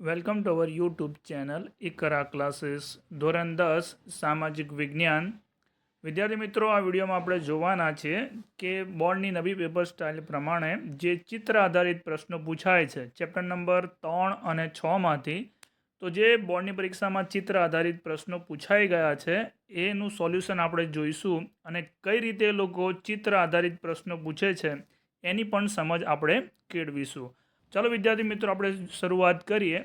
Welcome to our YouTube channel Iqra classes ધોરણ દસ, સામાજિક વિજ્ઞાન. વિદ્યાર્થી મિત્રો, આ વિડીયોમાં આપણે જોવાના છે કે બોર્ડની નવી પેપર સ્ટાઇલ પ્રમાણે જે ચિત્ર આધારિત પ્રશ્નો પૂછાય છે ચેપ્ટર નંબર ત્રણ અને છમાંથી તો જે બોર્ડની પરીક્ષામાં ચિત્ર આધારિત પ્રશ્નો પૂછાઈ ગયા છે, એનું સોલ્યુશન આપણે જોઈશું અને કઈ રીતે લોકો ચિત્ર આધારિત પ્રશ્નો પૂછે છે, એની પણ સમજ આપણે કેળવીશું. ચાલો વિદ્યાર્થી મિત્રો, આપણે શરૂઆત કરીએ.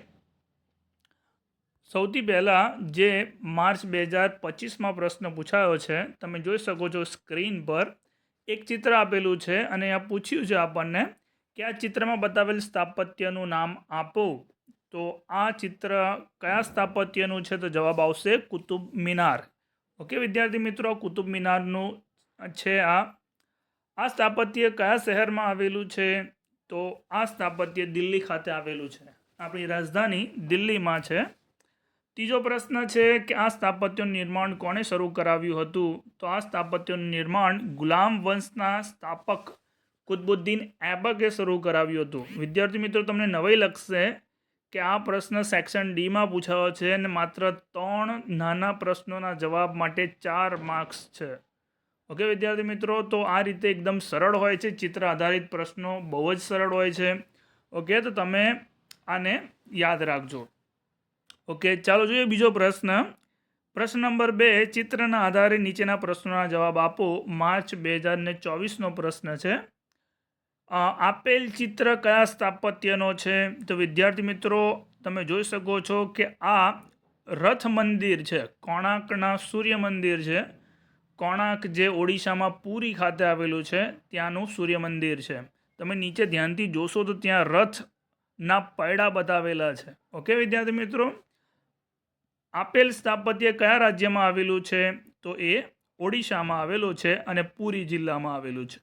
સૌથી પહેલાં જે માર્ચ બે હજાર પચીસમાં પ્રશ્ન પૂછાયો છે, તમે જોઈ શકો છો સ્ક્રીન પર એક ચિત્ર આપેલું છે અને આ પૂછ્યું છે આપણને કે આ ચિત્રમાં બતાવેલ સ્થાપત્યનું નામ આપો. તો આ ચિત્ર કયા સ્થાપત્યનું છે? તો જવાબ આવશે કુતુબ મિનાર. ઓકે વિદ્યાર્થી મિત્રો, કુતુબ મિનારનું છે આ. આ સ્થાપત્ય કયા શહેરમાં આવેલું છે? તો આ સ્થાપત્ય દિલ્હી ખાતે આવેલું છે. આપણી રાજધાની દિલ્હીમાં છે. ત્રીજો પ્રશ્ન છે કે આ સ્થાપત્યનું નિર્માણ કોણે શરૂ કરાવ્યું હતું? તો આ સ્થાપત્યનું નિર્માણ ગુલામ વંશના સ્થાપક કુતબુદ્દીન એબકે શરૂ કરાવ્યું હતું. વિદ્યાર્થી મિત્રો, તમને નવાઈ લખશે કે આ પ્રશ્ન સેક્શન ડીમાં પૂછાયો છે અને માત્ર ત્રણ નાના પ્રશ્નોના જવાબ માટે ચાર માર્ક્સ છે. ઓકે, વિદ્યાર્થી મિત્રો, તો આ રીતે એકદમ સરળ હોય છે ચિત્ર આધારિત પ્રશ્નો, બહુ જ સરળ હોય છે. ઓકે, તો તમે આને યાદ રાખજો. ઓકે, ચાલો જોઈએ બીજો પ્રશ્ન. પ્રશ્ન નંબર બે, ચિત્રના આધારે નીચેના પ્રશ્નોના જવાબ આપો. માર્ચ બે હજાર ચોવીસનો પ્રશ્ન છે. આપેલ ચિત્ર કયા સ્થાપત્યનો છે? તો વિદ્યાર્થી મિત્રો, તમે જોઈ શકો છો કે આ રથ મંદિર છે, કોણાર્કના સૂર્ય મંદિર છે. કોણાર્ક જે ઓડિશામાં પુરી ખાતે આવેલું છે, ત્યાંનું સૂર્ય મંદિર છે. તમે નીચે ધ્યાનથી જોશો તો ત્યાં રથના પૈડા બતાવેલા છે. ઓકે, વિદ્યાર્થી મિત્રો? આપેલ સ્થાપત્ય કયા રાજ્યમાં આવેલું છે? તો એ ઓડિશામાં આવેલું છે અને પુરી જિલ્લામાં આવેલું છે.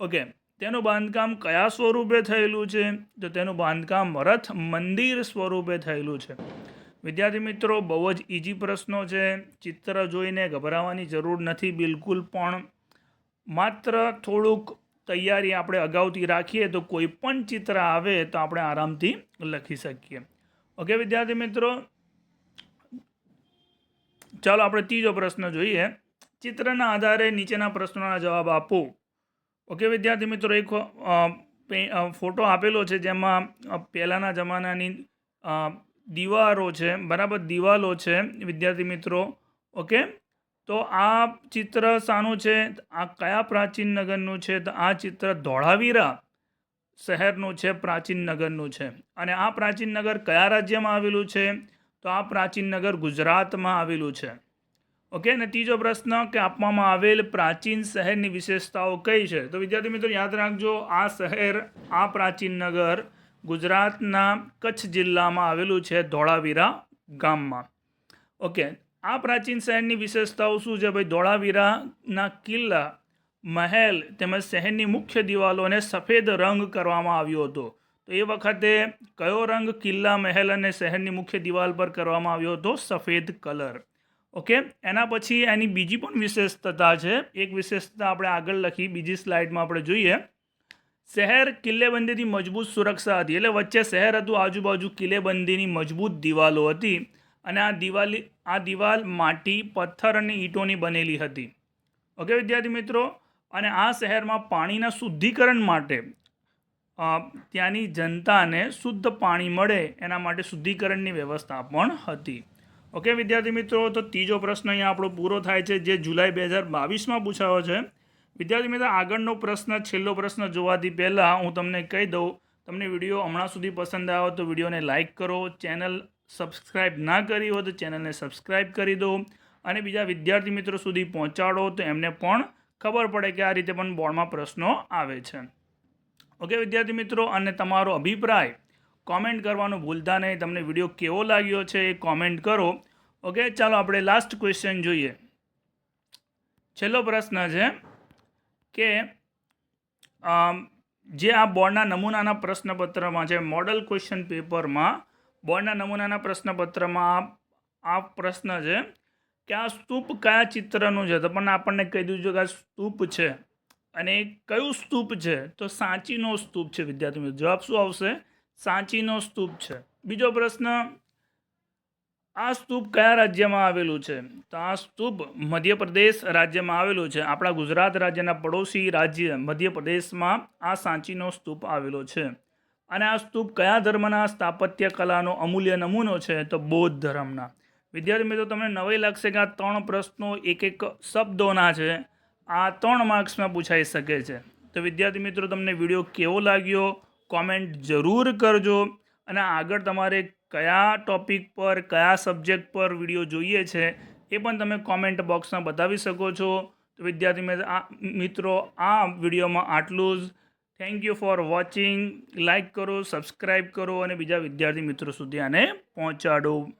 ઓકે, તેનું બાંધકામ કયા સ્વરૂપે થયેલું છે? તો તેનું બાંધકામ રથ મંદિર સ્વરૂપે થયેલું છે. વિદ્યાર્થી મિત્રો, બહુ જ ઇઝી પ્રશ્નો છે. ચિત્ર જોઈને ગભરાવાની જરૂર નથી બિલકુલ પણ માત્ર થોડુંક તૈયારી આપણે અગાઉથી રાખીએ તો કોઈ પણ ચિત્ર આવે તો આપણે આરામથી લખી શકીએ. ઓકે, વિદ્યાર્થી મિત્રો? ચાલો આપણે ત્રીજો પ્રશ્ન જોઈએ. ચિત્રના આધારે નીચેના પ્રશ્નોના જવાબ આપો. ઓકે, વિદ્યાર્થી મિત્રો, એક ફોટો આપેલો છે જેમાં પહેલાંના જમાનાની દીવારો છે, બરાબર દિવાલો છે, વિદ્યાર્થી મિત્રો, ઓકે? તો આ ચિત્ર શાનું છે, આ કયા પ્રાચીન નગરનું છે? તો આ ચિત્ર ધોળાવીરા શહેરનું છે, પ્રાચીન નગરનું છે. અને આ પ્રાચીન નગર કયા રાજ્યમાં આવેલું છે? તો આ પ્રાચીન નગર ગુજરાતમાં આવેલું છે. ઓકે? અને ત્રીજો પ્રશ્ન કે આપવામાં આવેલ પ્રાચીન શહેરની વિશેષતાઓ કઈ છે? તો વિદ્યાર્થી મિત્રો, યાદ રાખજો, આ શહેર, આ પ્રાચીન નગર ગુજરાતના કચ્છ જિલ્લામાં આવેલું છે ધોળાવીરા ગામમાં. ઓકે આ પ્રાચીન શહેરની વિશેષતાઓ શું છે? ભાઈ, ધોળાવીરાના કિલ્લા, મહેલ તેમજ શહેરની મુખ્ય દિવાલોને સફેદ રંગ કરવામાં આવ્યો હતો. તો એ વખતે કયો રંગ કિલ્લા, મહેલ અને શહેરની મુખ્ય દિવાલ પર કરવામાં આવ્યો હતો? સફેદ કલર. ઓકે એના પછી એની બીજી પણ વિશેષતા છે. એક વિશેષતા આપણે આગળ લખી, બીજી સ્લાઇડમાં આપણે જોઈએ. શહેર કિલ્લેબંધીથી મજબૂત સુરક્ષા હતી. એટલે વચ્ચે શહેર હતું, આજુબાજુ કિલ્લેબંધીની મજબૂત દિવાલો હતી અને આ દિવાલી, આ દિવાલ માટી, પથ્થર અને ઈંટોની બનેલી હતી. ઓકે, વિદ્યાર્થી મિત્રો? અને આ શહેરમાં પાણીના શુદ્ધિકરણ માટે ત્યાંની જનતાને શુદ્ધ પાણી મળે એના માટે શુદ્ધિકરણની વ્યવસ્થા પણ હતી. ઓકે, વિદ્યાર્થી મિત્રો? તો ત્રીજો પ્રશ્ન અહીંયા આપણો પૂરો થાય છે, જે જુલાઈ બે હજાર બાવીસમાં પૂછાયો છે. વિદ્યાર્થી મિત્રો, આગળનો પ્રશ્ન, છેલ્લો પ્રશ્ન જોવાથી પહેલાં હું તમને કહી દઉં, તમને વીડિયો હમણાં સુધી પસંદ આવ્યો તો વિડીયોને લાઇક કરો, ચેનલ સબસ્ક્રાઇબ ના કરી હોય તો ચેનલને સબસ્ક્રાઇબ કરી દો અને બીજા વિદ્યાર્થી મિત્રો સુધી પહોંચાડો તો એમને પણ ખબર પડે કે આ રીતે પણ બોર્ડમાં પ્રશ્નો આવે છે. ઓકે, વિદ્યાર્થી મિત્રો, અને તમારો અભિપ્રાય કોમેન્ટ કરવાનું ભૂલતા નહીં. તમને વીડિયો કેવો લાગ્યો છે એ કોમેન્ટ કરો. ઓકે, ચાલો આપણે લાસ્ટ ક્વેશ્ચન જોઈએ. છેલ્લો પ્રશ્ન છે કે જે આ બોર્ડના નમૂનાના પ્રશ્નપત્રમાં છે મોડલ ક્વેશ્ચન પેપરમાં બોર્ડના નમૂનાના પ્રશ્નપત્રમાં આ આ પ્રશ્ન છે કે આ સ્તૂપ કયા ચિત્રનું છે? તો પણ આપણને કહી દીધું કે આ સ્તૂપ છે. અને કયું સ્તૂપ છે? તો સાંચીનો સ્તૂપ છે, વિદ્યાર્થી મિત્રો. જવાબ શું આવશે? સાંચીનો સ્તૂપ છે. બીજો પ્રશ્ન આ સ્તૂપ કયા રાજ્યમાં આવેલું છે? તો આ સ્તૂપ મધ્યપ્રદેશ રાજ્યમાં આવેલું છે. આપણા ગુજરાત રાજ્યના પડોશી રાજ્ય મધ્યપ્રદેશમાં આ સાંચીનો સ્તૂપ આવેલો છે. અને આ સ્તૂપ કયા ધર્મના સ્થાપત્ય કલાનો અમૂલ્ય નમૂનો છે? તો બૌદ્ધ ધર્મના. વિદ્યાર્થી મિત્રો, તમને નવાઈ લાગશે કે આ ત્રણ પ્રશ્નો એક એક શબ્દોના છે. આ ત્રણ માર્ક્સમાં પૂછાઈ શકે છે. તો વિદ્યાર્થી મિત્રો, તમને વીડિયો કેવો લાગ્યો? કોમેન્ટ જરૂર કરજો. અને આગળ તમારે કયા ટોપિક પર, કયા સબ્જેક્ટ પર વીડિયો જોઈએ છે, એ પણ તમે કોમેન્ટ બોક્સમાં બતાવી શકો છો. તો વિદ્યાર્થી મિત્ર- આ વિડીયોમાં આટલું જ. Thank you for watching like કરો સબસ્ક્રાઈબ કરો અને બીજા વિદ્યાર્થી મિત્રો સુધી આને પહોંચાડો.